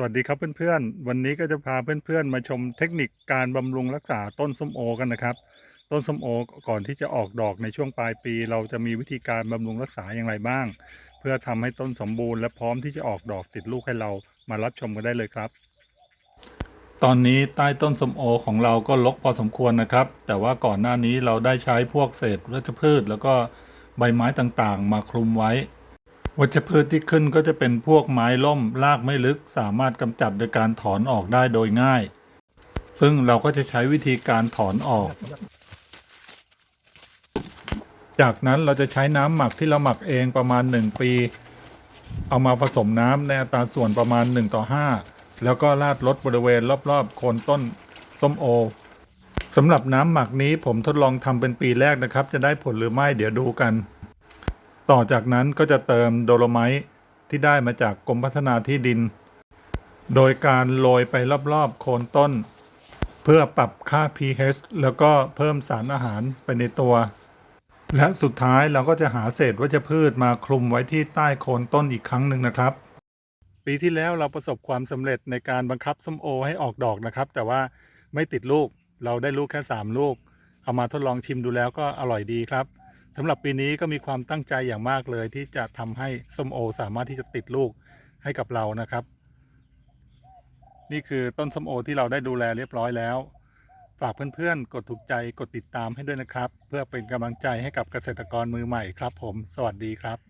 สวัสดีครับเพื่อนๆ วันนี้ก็จะพาเพื่อนๆ มาชมเทคนิคการบำรุงรักษาต้นส้มโอกันนะครับ ต้นส้มโอก่อนที่จะออกดอกในช่วงปลายปี เราจะมีวิธีการบำรุงรักษาอย่างไรบ้าง เพื่อทำให้ต้นสมบูรณ์และพร้อมที่จะออกดอกติดลูกให้เรามารับชมกันได้เลยครับ ตอนนี้ใต้ต้นส้มโอของเราก็รกพอสมควรนะครับ แต่ว่าก่อนหน้านี้เราได้ใช้พวกเศษวัชพืช แล้วก็ใบไม้ต่างๆ มาคลุมไว้ วัชพืชที่ขึ้นก็จะเป็นพวกไม้ล่มรากไม่ลึก สามารถกำจัดโดยการถอนออกได้โดยง่าย ซึ่งเราก็จะใช้วิธีการถอนออก จากนั้นเราจะใช้น้ำหมักที่เราหมักเองประมาณ 1 ปี เอามาผสมน้ำในอัตราส่วนประมาณ 1 ต่อ 5 แล้วก็ราดรดบริเวณรอบๆโคนต้นส้มโอสำหรับน้ำหมักนี้ผมทดลองทำเป็นปีแรกนะครับ จะได้ผลหรือไม่เดี๋ยวดูกัน ต่อจากนั้นก็จะเติมโดโลไมต์ที่ได้มาจากกรมพัฒนาที่ดิน โดยการโรยไปรอบๆโคนต้น เพื่อปรับค่า pH แล้วก็เพิ่มสารอาหารไปในตัว และสุดท้ายเราก็จะหาเศษวัชพืชมาคลุมไว้ที่ใต้โคนต้นอีกครั้งหนึ่งนะครับ ปีที่แล้วเราประสบความสำเร็จในการบังคับส้มโอให้ออกดอกนะครับ แต่ว่าไม่ติดลูกเราได้ลูกแค่ 3 ลูก เอามาทดลองชิมดูแล้วก็อร่อยดีครับ สำหรับปีนี้ก็มีความตั้งใจอย่างมากเลย ที่จะทำให้ส้มโอสามารถที่จะติดลูกให้กับเรานะครับ นี่คือต้นส้มโอที่เราได้ดูแลเรียบร้อยแล้ว ฝากเพื่อนๆ กดถูกใจกดติดตามให้ด้วยนะครับ เพื่อเป็นกำลังใจให้กับเกษตรกรมือใหม่ครับ ผม สวัสดีครับ